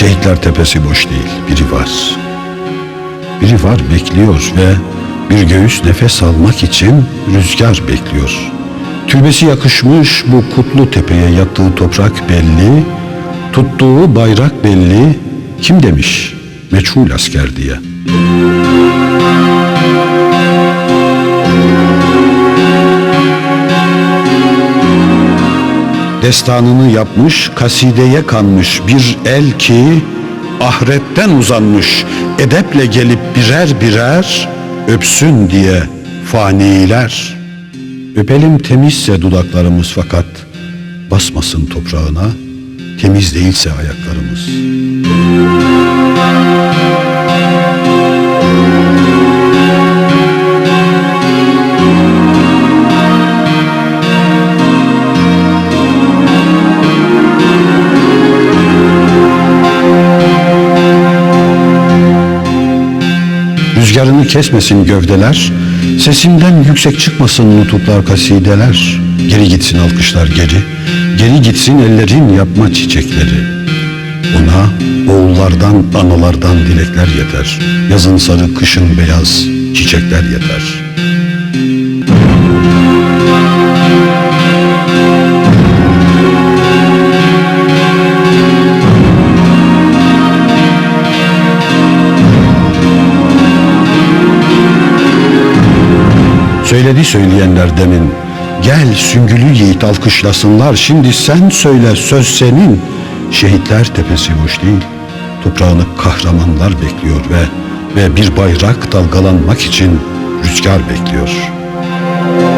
Şehitler tepesi boş değil, biri var. Biri var bekliyor ve bir göğüs nefes almak için rüzgar bekliyor. Türbesi yakışmış bu kutlu tepeye yattığı toprak belli, tuttuğu bayrak belli. Kim demiş? Meçhul asker diye. Destanını yapmış, kasideye kanmış bir el ki ahiretten uzanmış, edeple gelip birer birer öpsün diye faniler. Öpelim temizse dudaklarımız fakat basmasın toprağına, temiz değilse ayaklarımız. Rüzgarını kesmesin gövdeler, sesinden yüksek çıkmasın nutuklar kasideler. Geri gitsin alkışlar geri, geri gitsin ellerin yapma çiçekleri. Ona oğullardan, analardan dilekler yeter. Yazın sarı, kışın beyaz çiçekler yeter. Söyledi söyleyenler demin. Gel süngülü yiğit alkışlasınlar. Şimdi sen söyle söz senin. Şehitler tepesi boş değil. Toprağını kahramanlar bekliyor ve ve bir bayrak dalgalanmak için rüzgar bekliyor.''